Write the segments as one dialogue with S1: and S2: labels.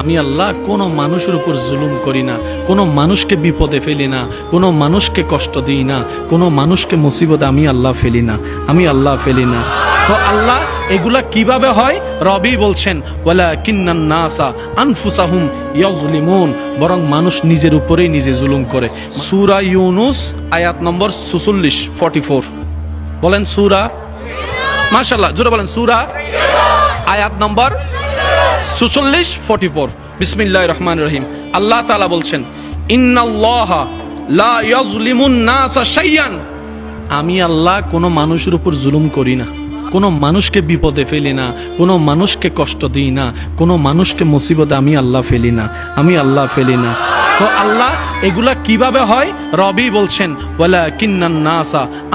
S1: আমি আল্লাহ কোনো মানুষের উপর জুলুম করি না, কোনো মানুষকে বিপদে ফেলি না, কোনো মানুষকে কষ্ট দিই না, কোনো মানুষকে মুসিবতে আমি আল্লাহ ফেলি না, আমি আল্লাহ ফেলি না। তো আল্লাহ এগুলা কীভাবে হয়? রবি বলছেন ওয়ালা কিন্নান বরং মানুষ নিজের উপরেই নিজে জুলুম করে। সূরা ইউনুস, আয়াত নম্বর 46 44 বলেন সূরা? মাশাআল্লাহ, জোরে বলেন, সূরা? আয়াত নম্বর সুচল্লিশ, ফোর্টি ফোর। বিসমিল্লাহ রহমান রহিম। আল্লাহ তালা বলছেন আমি আল্লাহ কোনো মানুষের উপর জুলুম করি না। কোনো মানুষকে বিপদে ফেলি না, কোনো মানুষকে কষ্ট দিই না, কোনো মানুষকে মুসিবতে আমি আল্লাহ ফেলি না, আমি আল্লাহ ফেলি না। তো আল্লাহ এগুলা কীভাবে হয়? রবি বলছেন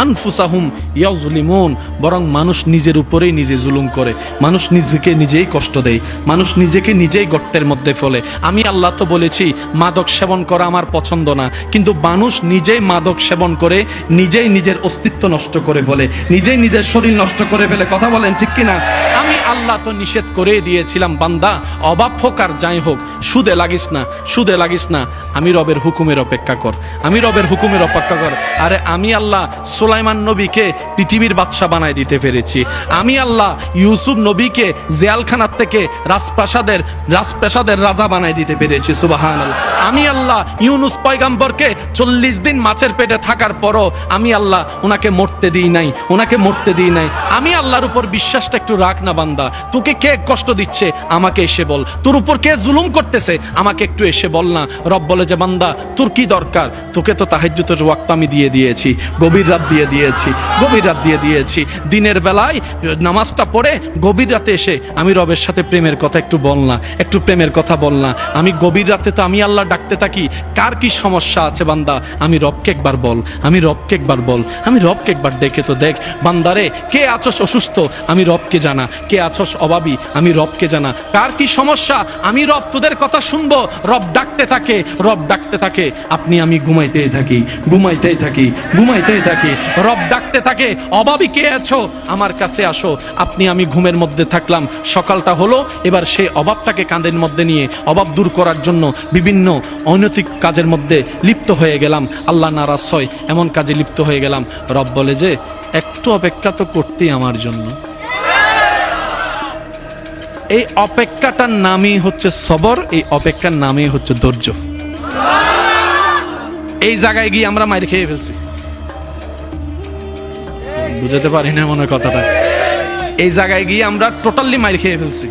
S1: আনফুসাহুম ইয়াজলিমুন বরং মানুষ নিজের উপরেই নিজে জুলুম করে, মানুষ নিজেকে নিজেই কষ্ট দেয়, মানুষ নিজেকে নিজেই গর্তের মধ্যে ফলে। আমি আল্লাহ তো বলেছি, মাদক সেবন করা আমার পছন্দ না, কিন্তু মানুষ নিজেই মাদক সেবন করে, নিজেই নিজের অস্তিত্ব নষ্ট করে ফেলে, নিজেই নিজের শরীর নষ্ট করে ফেলে কথা বলেন, ঠিক কিনা? আমি আল্লাহ তো নিষেধ করে দিয়েছিলাম, বান্দা অভাব হোক আর যাই হোক, সুদে লাগিস না, সুদে লাগিস না। আমি রবের হুকুমের অপেক্ষা কর, আমি রবের হুকুমের অপেক্ষা কর। আরে আমি আল্লাহ সুলাইমান নবীকে পৃথিবীর বাদশাহ বানায় দিতে পেরেছি। আমি আল্লাহ ইউসুফ নবীকে জেলখানার থেকে রাজপ্রাসাদের রাজপ্রাসাদের রাজা বানায় দিতে পেরেছি সুবাহান আমি আল্লাহ ইউনুস পয়গাম্বরকে চল্লিশ দিন মাছের পেটে থাকার পরও আমি আল্লাহ ওনাকে মরতে দিই নাই, ওনাকে মরতে দিই নাই। আমি আল্লাহর উপর বিশ্বাসটা একটু রাখ না বান্দা। তোকে কে কষ্ট দিচ্ছে? আমাকে এসে বল। তোর উপর কে জুলুম করতেছে? আমাকে একটু এসে বল না। রব বলে যে, বান্দা, তোর কি দরকার? তোকে তো তাহাজ্জুদের ওয়াক্ত আমি দিয়ে দিয়েছি। গভীর রাত দিয়ে দিয়েছি। গভীর রাত দিয়ে দিয়েছি। দিনের বেলায় নামাজটা পড়ে গভীর রাতে এসে আমি রবের সাথে প্রেমের কথা একটু বল না। একটু প্রেমের কথা বল না। আমি গভীর রাতে তো আমি আল্লাহ ডাকতে থাকি। কার কি সমস্যা আছে বান্দা? আমি রবকে একবার বল। আমি রবকে একবার বল। আমি রবকে একবার ডেকে তো দেখ। বান্দারে, কে আছস অসুস্থ, আমি রবকে জানা। কে আছস অভাবী আমি রবকে জানা। কার কি সমস্যা? আমি রব, তোদের কথা শুনব। রব ডাকতে থাকে, রব ডাকতে থাকে। আপনি, আমি ঘুমাইতেই থাকি ঘুমাইতেই থাকি ঘুমাইতেই থাকি। রব ডাকতে থাকে অভাবী কে আছো? আমার কাছে আসো। আপনি, আমি ঘুমের মধ্যে থাকলাম। সকালটা হলো, এবার সেই অভাবটাকে কাঁধের মধ্যে নিয়ে অভাব দূর করার জন্য বিভিন্ন অনৈতিক কাজের মধ্যে লিপ্ত হয়ে গেলাম। আল্লাহ নারাজ হয়, এমন কাজে লিপ্ত হয়ে গেলাম। রব বলে যে, একটু অপেক্ষা তো করতেই আমার জন্য। এই অপেক্ষাটার নামই হচ্ছে সবর, এই অপেক্ষার নামই হচ্ছে ধৈর্য। এই জায়গায় গিয়ে আমরা মাইর খেয়ে ফেলছি। বুঝাতে পারি না মনে কথাটা। এই জায়গায় গিয়ে আমরা টোটালি মাইর খেয়ে ফেলছি।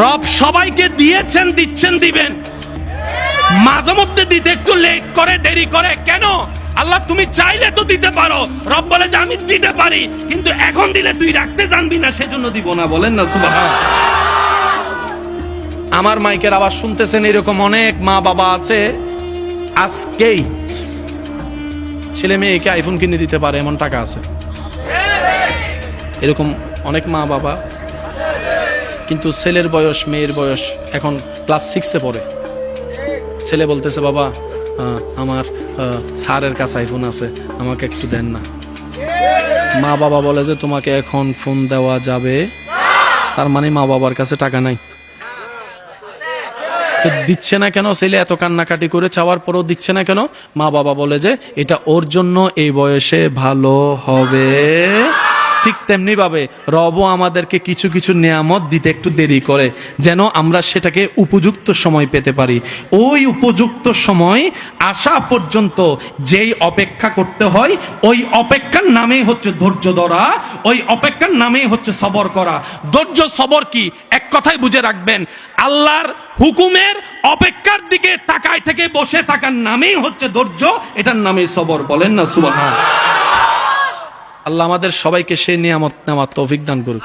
S1: রব সবাইকে দিয়েছেন, দিচ্ছেন, দিবেন। মাঝে মধ্যে দিতে একটু লেট করে, দেরি করে। কেন? আল্লাহ, তুমি চাইলে তো দিতে পারো। রব বলে যে আমি দিতে পারি, কিন্তু এখন দিলে তুই রাখতে জানবি না, সেজন্য দিব না, বলেন না সুবাহ আমার মাইকের আবার শুনতেছেন এরকম অনেক মা বাবা আছে, আজকেই ছেলে মেয়েকে আইফোন কিনে দিতে পারে, এমন টাকা আছে। এরকম অনেক মা বাবা কিন্তু ছেলের বয়স, মেয়ের বয়স এখন ক্লাস সিক্সে পড়ে। ছেলে বলতেছে, বাবা আমার স্যারের কাছে আইফোন আছে, আমাকে একটু দেন না। মা বাবা বলে যে তোমাকে এখন ফোন দেওয়া যাবে। তার মানে মা বাবার কাছে টাকা নাই। দিচ্ছে না কেন? ছেলে এত কান্নাকাটি করে চাওয়ার পরও দিচ্ছে না কেন? মা বাবা বলে যে এটা ওর জন্য এই বয়সে ভালো হবে। ঠিক তেমনি ভাবে রব আমাদেরকে কিছু কিছু নিয়ামত দিতে একটু দেরি করে, যেন আমরা সেটাকে উপযুক্ত সময় পেতে পারি। ওই উপযুক্ত সময় আসা পর্যন্ত যেই অপেক্ষা করতে হয়, ওই অপেক্ষার নামেই হচ্ছে ধৈর্য ধরা, ওই অপেক্ষার নামেই হচ্ছে সবর করা। ধৈর্য, সবর কি? এক কথাই বুঝে রাখবেন, আল্লাহর হুকুমের অপেক্ষার দিকে তাকায় থেকে বসে থাকার নামেই হচ্ছে ধৈর্য, এটার নামেই সবর। বলেন না সুবাহ আল্লাহ আমাদের সবাইকে সেই নিয়ামত নেওয়ার তৌফিক দান করুক।